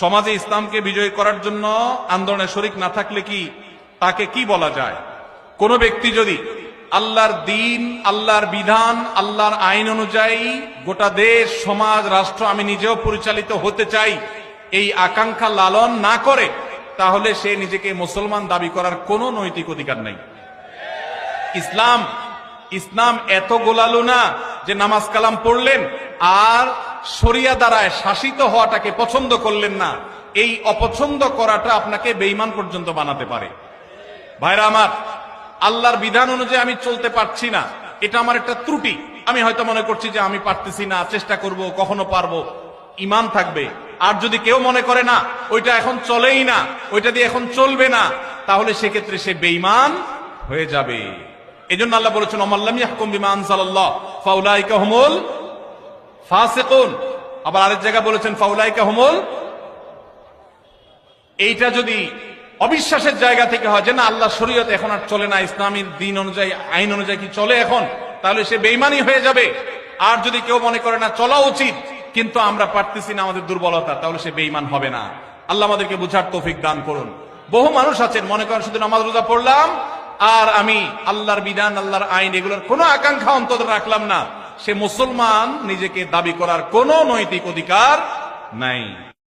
সমাজে ইসলামকে বিজয় করার জন্য আন্দোলনে শরিক না থাকলে কি তাকে কি বলা যায়? কোন ব্যক্তি যদি আল্লাহর দিন, আল্লাহর বিধান, আল্লাহর আইন অনুযায়ী গোটা দেশ, সমাজ, রাষ্ট্র আমি নিজেও পরিচালিত হতে চাই, এই আকাঙ্ক্ষা লালন না করে, তাহলে সে নিজেকে মুসলমান দাবি করার কোনো নৈতিক অধিকার নেই। ইসলাম ইসলাম এত গোলালো না যে নামাজ কালাম পড়লেন, আর শরিয়া দ্বারায় শাসিত হওয়াটাকে পছন্দ করলেন না, এই অপছন্দ করাটা আপনাকে বেইমান পর্যন্ত বানাতে পারে। ভাইরা আমার, আল্লাহর বিধান অনুযায়ী আমি চলতে পারছি না, এটা আমার একটা ত্রুটি। আমি হয়তো মনে করছি যে আমি পারতেছি না, চেষ্টা করব, কখনো পারব। ইমান থাকবে। আর যদি কেউ মনে করে না, ওইটা এখন চলেই না, ওইটা দিয়ে এখন চলবে না, তাহলে সেক্ষেত্রে সে বেইমান হয়ে যাবে। এই জন্য আল্লাহ বলেছেন অমাল্লাম ইয়াহকুম বিমান আনসালাল্লাহ ফাউলাইকা হুমুল ফাসিকুন। আবার আরেক জায়গা বলেছেন, ফাউলাইকা হুমুল। এইটা যদি অবিশ্বাসের জায়গা থেকে হয় যে না, আল্লাহ শরীয়ত এখন আর চলে না ইসলামী দিন অনুযায়ী, আইন অনুযায়ী কি চলে এখন, তাহলে সে বেইমানি হয়ে যাবে। আর যদি কেউ মনে করে না, চলা উচিত, কিন্তু আমরা পারতেছি না আমাদের দুর্বলতা, তাহলে সে বেইমান হবে না। আল্লাহ আমাদেরকে বুঝার তৌফিক দান করুন। বহু মানুষ আছেন, মনে করেন শুধু নামাজ রোজা পড়লাম, আর আমি আল্লাহর বিধান, আল্লাহর আইন, এগুলোর কোনো আকাঙ্ক্ষা অন্তত রাখলাম না। সে মুসলমান নিজেকে দাবি করার কোনো নৈতিক অধিকার নাই।